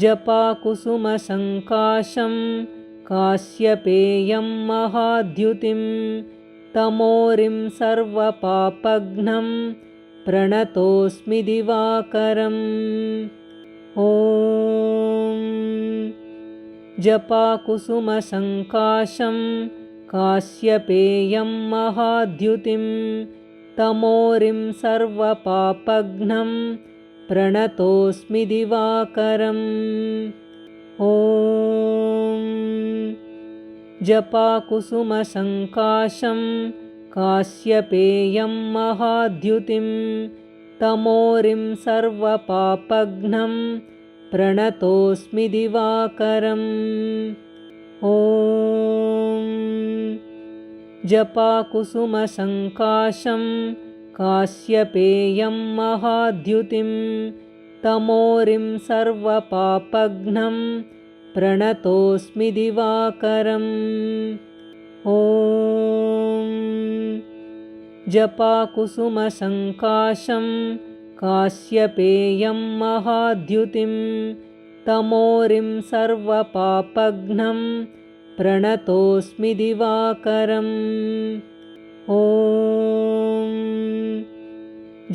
जपाकुसुमसङ्काशं कास्यपेयं महाद्युतिं तमोरिं सर्वपापघ्नं प्रणतोऽस्मि दिवाकरम्। ॐ जपाकुसुमसङ्काशं कास्यपेयं महाद्युतिं तमोरिं सर्वपापघ्नं प्रणतोऽस्मि दिवाकरम्। ॐ जपाकुसुमसङ्काशं कास्यपेयं महाद्युतिं तमोरिं सर्वपापघ्नं प्रणतोऽस्मि दिवाकरम्। ॐ जपाकुसुमसङ्काशं कास्यपेयं महाद्युतिं तमोरिं सर्वपापघ्नं प्रणतोऽस्मि दिवाकरम्। ॐ जपाकुसुमसङ्काशं कास्यपेयं महाद्युतिं तमोरिं सर्वपापघ्नं प्रणतोऽस्मि दिवाकरम्। ॐ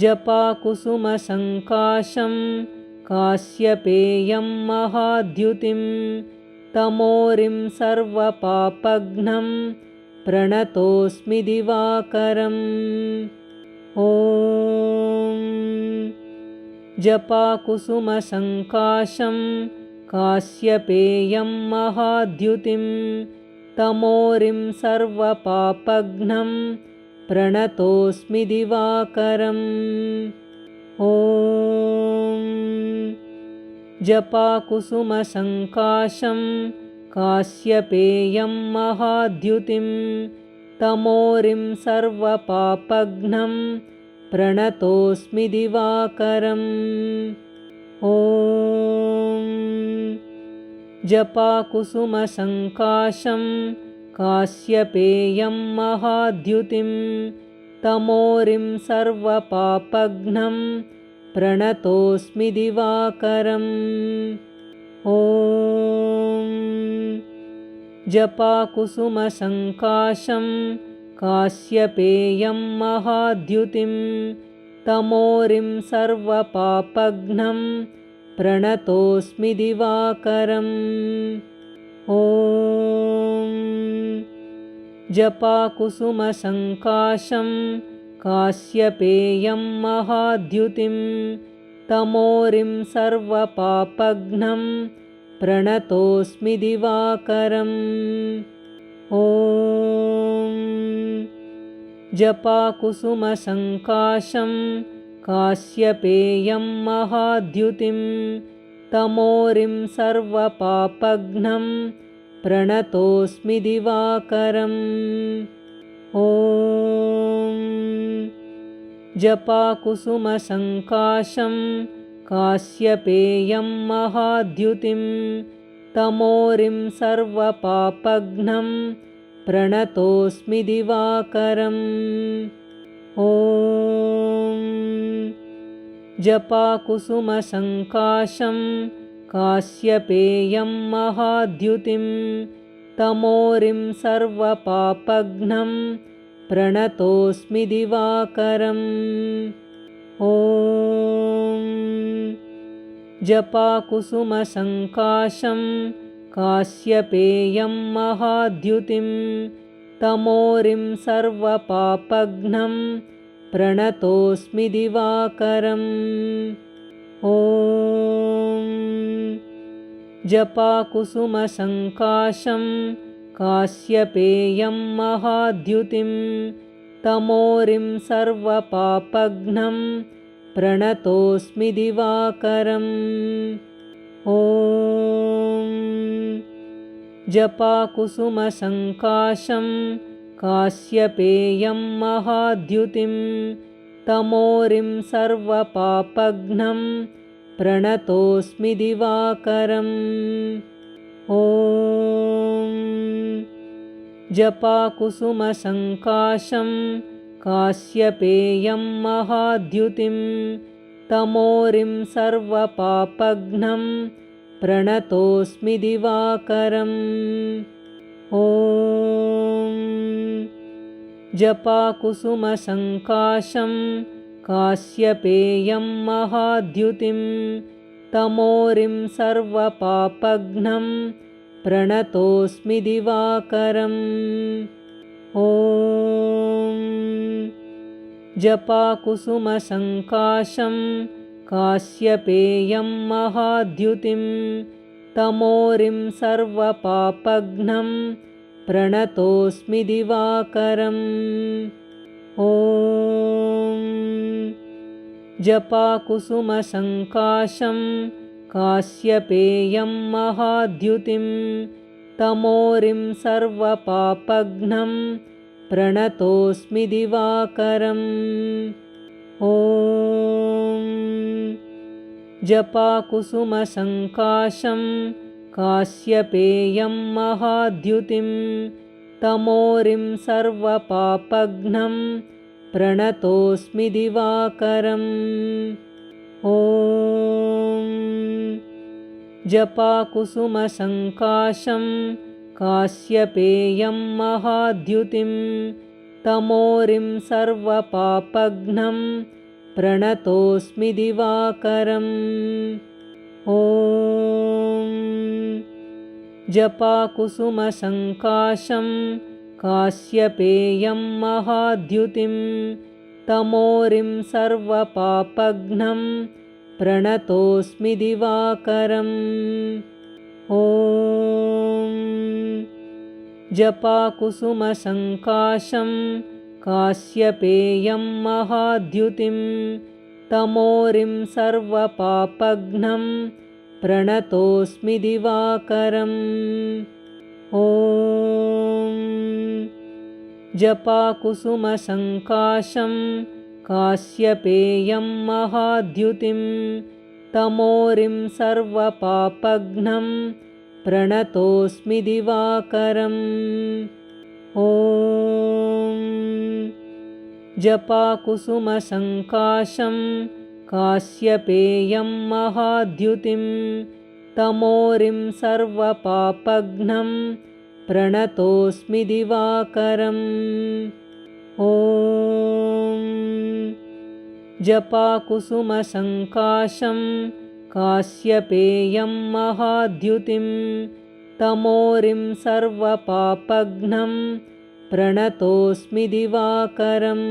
जपाकुसुमसङ्काशं कास्यपेयं महाद्युतिं तमोरिं सर्वपापघ्नं प्रणतोऽस्मि दिवाकरम्। ॐ जपाकुसुमसङ्काशं कास्यपेयं महाद्युतिं तमोरिं सर्वपापघ्नं प्रणतोऽस्मि दिवाकरम्। ॐ जपाकुसुमसङ्काशं कास्यपेयं महाद्युतिं तमोरिं सर्वपापघ्नं प्रणतोऽस्मि दिवाकरम्। ॐ जपाकुसुमसङ्काशं कास्यपेयं महाद्युतिं तमोरिं सर्वपापघ्नं प्रणतोऽस्मि दिवाकरम्। ॐ जपाकुसुमसङ्काशं कास्यपेयं महाद्युतिं तमोरिं सर्वपापघ्नं प्रणतोऽस्मि दिवाकरम्। ॐ जपाकुसुमसङ्काशं कास्यपेयं महाद्युतिं तमोरिं सर्वपापघ्नं प्रणतोऽस्मि दिवाकरम्। ॐ जपाकुसुमसङ्काशं कास्यपेयं महाद्युतिं तमोरिं सर्वपापघ्नं प्रणतोऽस्मि दिवाकरम्। ॐ जपाकुसुमसङ्काशं कास्यपेयं महाद्युतिं तमोरिं सर्वपापघ्नं प्रणतोऽस्मि दिवाकरम्। ॐ जपाकुसुमसङ्काशं कास्यपेयं महाद्युतिं तमोरिं सर्वपापघ्नं प्रणतोऽस्मि दिवाकरम्। ॐ जपाकुसुमसङ्काशं कास्यपेयं महाद्युतिं तमोरिं सर्वपापघ्नं प्रणतोऽस्मि दिवाकरम् ॐ जपाकुसुमसङ्काशं कास्यपेयं महाद्युतिं तमोरिं सर्वपापघ्नं प्रणतोऽस्मि दिवाकरम् ॐ जपाकुसुमसङ्काशं कास्यपेयं महाद्युतिं तमोरिं सर्वपापघ्नं प्रणतोऽस्मि दिवाकरम्। ॐ जपाकुसुमसङ्काशं कास्यपेयं महाद्युतिं तमोरिं सर्वपापघ्नं प्रणतोऽस्मि दिवाकरम्। ॐ जपाकुसुमसङ्काशं कास्यपेयं महाद्युतिं तमोरिं सर्वपापघ्नं प्रणतोऽस्मि दिवाकरम्। ॐ जपाकुसुमसङ्काशं कास्यपेयं महाद्युतिं तमोरिं सर्वपापघ्नं प्रणतोऽस्मि दिवाकरम्। ॐ जपाकुसुमसङ्काशं कास्यपेयं महाद्युतिं तमोरिं सर्वपापघ्नं प्रणतोऽस्मि दिवाकरम्। ॐ जपाकुसुमसङ्काशं कास्यपेयं महाद्युतिं तमोरिं सर्वपापघ्नं प्रणतोऽस्मि दिवाकरम्। ॐ जपाकुसुमसङ्काशं कास्यपेयं महाद्युतिं तमोरिं सर्वपापघ्नं प्रणतोऽस्मि दिवाकरम्। ॐ जपाकुसुमसङ्काशं कास्यपेयं महाद्युतिं तमोरिं सर्वपापघ्नं प्रणतोऽस्मि दिवाकरम्। ॐ जपाकुसुमसङ्काशं कास्यपेयं महाद्युतिं तमोरिं सर्वपापघ्नं प्रणतोऽस्मि दिवाकरम्। ॐ जपाकुसुमसङ्काशं कास्यपेयं महाद्युतिं तमोरिं सर्वपापघ्नं प्रणतोऽस्मि दिवाकरम्। ॐ जपाकुसुमसङ्काशं कास्यपेयं महाद्युतिं तमोरिं सर्वपापघ्नं प्रणतोऽस्मि दिवाकरम्। ॐ जपाकुसुमसङ्काशं कास्यपेयं महाद्युतिं तमोरिं सर्वपापघ्नं प्रणतोऽस्मि दिवाकरम्